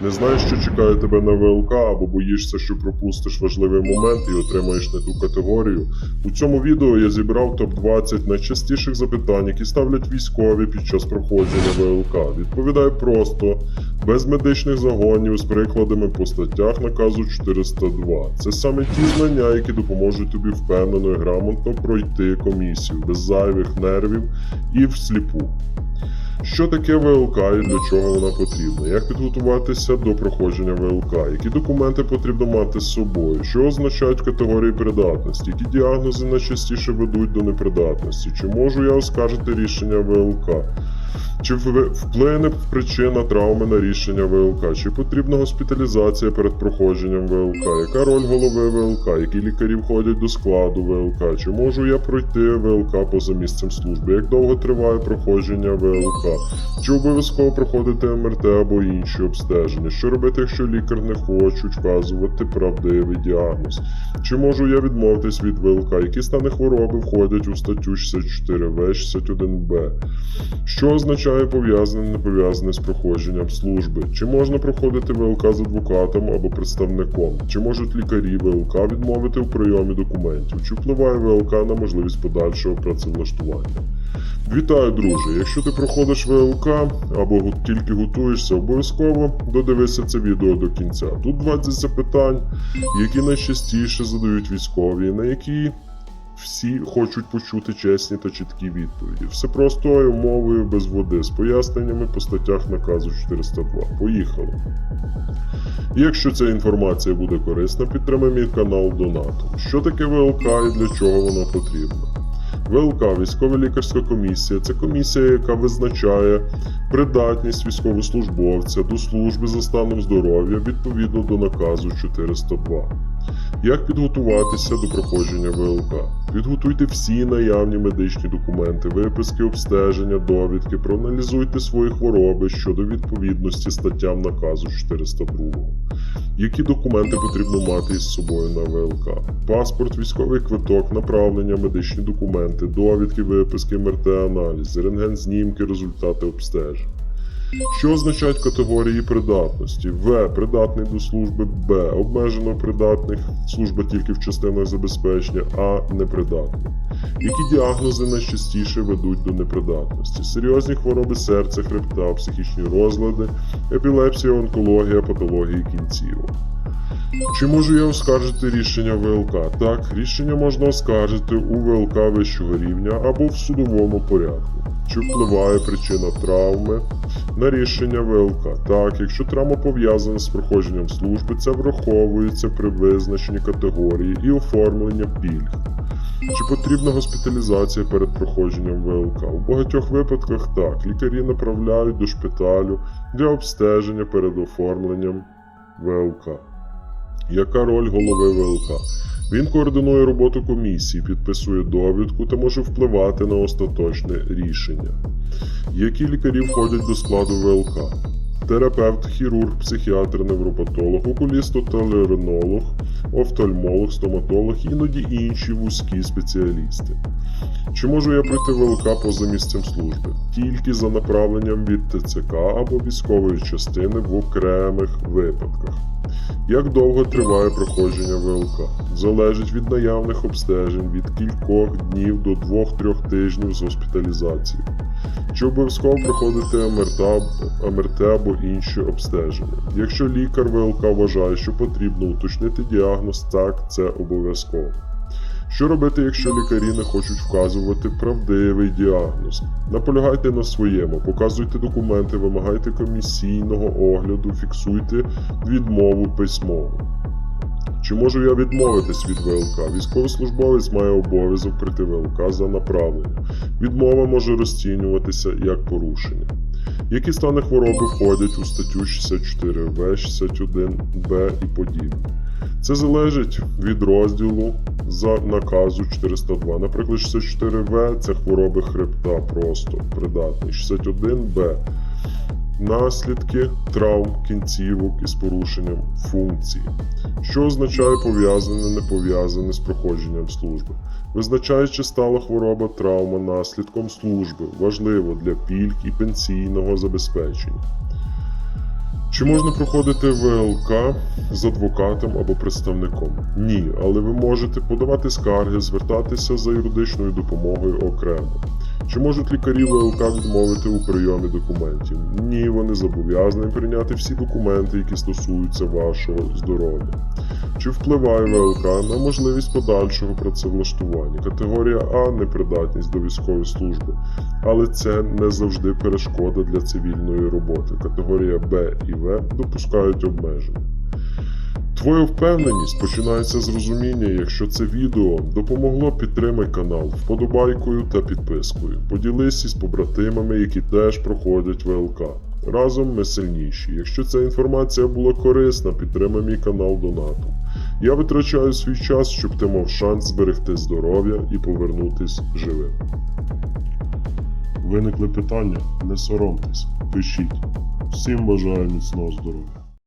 Не знаєш, що чекає тебе на ВЛК, або боїшся, що пропустиш важливий момент і отримаєш не ту категорію. У цьому відео я зібрав топ-20 найчастіших запитань, які ставлять військові під час проходження ВЛК. Відповідаю просто, без медичних загонів, з прикладами по статтях наказу 402. Це саме ті знання, які допоможуть тобі впевнено і грамотно пройти комісію без зайвих нервів і всліпу. Що таке ВЛК і для чого вона потрібна? Як підготуватися до проходження ВЛК? Які документи потрібно мати з собою? Що означають категорії придатності? Які діагнози найчастіше ведуть до непридатності? Чи можу я оскаржити рішення ВЛК? Чи вплине причина травми на рішення ВЛК? Чи потрібна госпіталізація перед проходженням ВЛК? Яка роль голови ВЛК? Які лікарі входять до складу ВЛК? Чи можу я пройти ВЛК поза місцем служби? Як довго триває проходження ВЛК? Чи обов'язково проходити МРТ або інші обстеження? Що робити, якщо лікар не хоче вказувати правдивий діагноз? Чи можу я відмовитись від ВЛК? Які стани хвороби входять у статтю 64В, 61Б? Що означає пов'язане, не пов'язане з проходженням служби? Чи можна проходити ВЛК з адвокатом або представником? Чи можуть лікарі ВЛК відмовити у прийомі документів? Чи впливає ВЛК на можливість подальшого працевлаштування? Вітаю, друже! Якщо ти проходиш ВЛК або тільки готуєшся, обов'язково додивися це відео до кінця. Тут 20 запитань, які найчастіше задають військові, на які всі хочуть почути чесні та чіткі відповіді. Все простою мовою без води, з поясненнями по статтях наказу 402. Поїхали. Якщо ця інформація буде корисна, підтримай мій канал донатом. Що таке ВЛК і для чого воно потрібно? ВЛК військова лікарська комісія це комісія, яка визначає придатність військовослужбовця до служби за станом здоров'я відповідно до наказу 402. Як підготуватися до проходження ВЛК? Підготуйте всі наявні медичні документи, виписки обстеження, довідки, проаналізуйте свої хвороби щодо відповідності статтям наказу 402. Які документи потрібно мати із собою на ВЛК? Паспорт, військовий квиток, направлення, медичні документи, довідки, виписки, МРТ-аналіз, рентген-знімки, результати обстежень. Що означають категорії придатності? В. Придатний до служби, Б. Обмежено придатних, служба тільки в частинах забезпечення, А. Непридатний. Які діагнози найчастіше ведуть до непридатності? Серйозні хвороби серця, хребта, психічні розлади, епілепсія, онкологія, патології кінцівок. Чи можу я оскаржити рішення ВЛК? Так, рішення можна оскаржити у ВЛК вищого рівня або в судовому порядку. Чи впливає причина травми на рішення ВЛК? Так, якщо травма пов'язана з проходженням служби, це враховується при визначенні категорії і оформлення пільг. Чи потрібна госпіталізація перед проходженням ВЛК? У багатьох випадках так. Лікарі направляють до шпиталю для обстеження перед оформленням ВЛК. Яка роль голови ВЛК? Він координує роботу комісії, підписує довідку та може впливати на остаточне рішення. Які лікарі входять до складу ВЛК? Терапевт, хірург, психіатр, невропатолог, окуліст, отолеринолог, офтальмолог, стоматолог, іноді інші вузькі спеціалісти. Чи можу я пройти ВЛК поза місцем служби? Тільки за направленням від ТЦК або військової частини в окремих випадках. Як довго триває проходження ВЛК? Залежить від наявних обстежень від кількох днів до 2-3 тижнів з госпіталізацією. Чи обов'язково проходити МРТ, МРТ або інші обстеження? Якщо лікар ВЛК вважає, що потрібно уточнити діагноз, так це обов'язково. Що робити, якщо лікарі не хочуть вказувати правдивий діагноз? Наполягайте на своєму, показуйте документи, вимагайте комісійного огляду, фіксуйте відмову письмово. Чи можу я відмовитись від ВЛК? Військовослужбовець має обов'язок прийти ВЛК за направленням. Відмова може розцінюватися як порушення. Які стани хвороби входять у статтю 64В, 61Б і подібні? Це залежить від розділу за наказу 402. Наприклад, 64В це хвороби хребта просто придатний. 61Б наслідки травм кінцівок із порушенням функції. Що означає пов'язане, не пов'язане з проходженням служби. Визначає, чи стала хвороба травма наслідком служби, важливо для пільг і пенсійного забезпечення. Чи можна проходити ВЛК з адвокатом або представником? Ні, але ви можете подавати скарги, звертатися за юридичною допомогою окремо. Чи можуть лікарі ВЛК відмовити у прийомі документів? Ні, вони зобов'язані прийняти всі документи, які стосуються вашого здоров'я. Чи впливає ВЛК на можливість подальшого працевлаштування? Категорія А непридатність до військової служби, але це не завжди перешкода для цивільної роботи. Категорія Б і В допускають обмеження. Твоя впевненість починається з розуміння. Якщо це відео допомогло, підтримай канал вподобайкою та підпискою. Поділись із побратимами, які теж проходять ВЛК. Разом ми сильніші. Якщо ця інформація була корисна, підтримай мій канал донатом. Я витрачаю свій час, щоб ти мав шанс зберегти здоров'я і повернутись живим. Виникли питання? Не соромтесь, пишіть. Всім бажаю міцного здоров'я.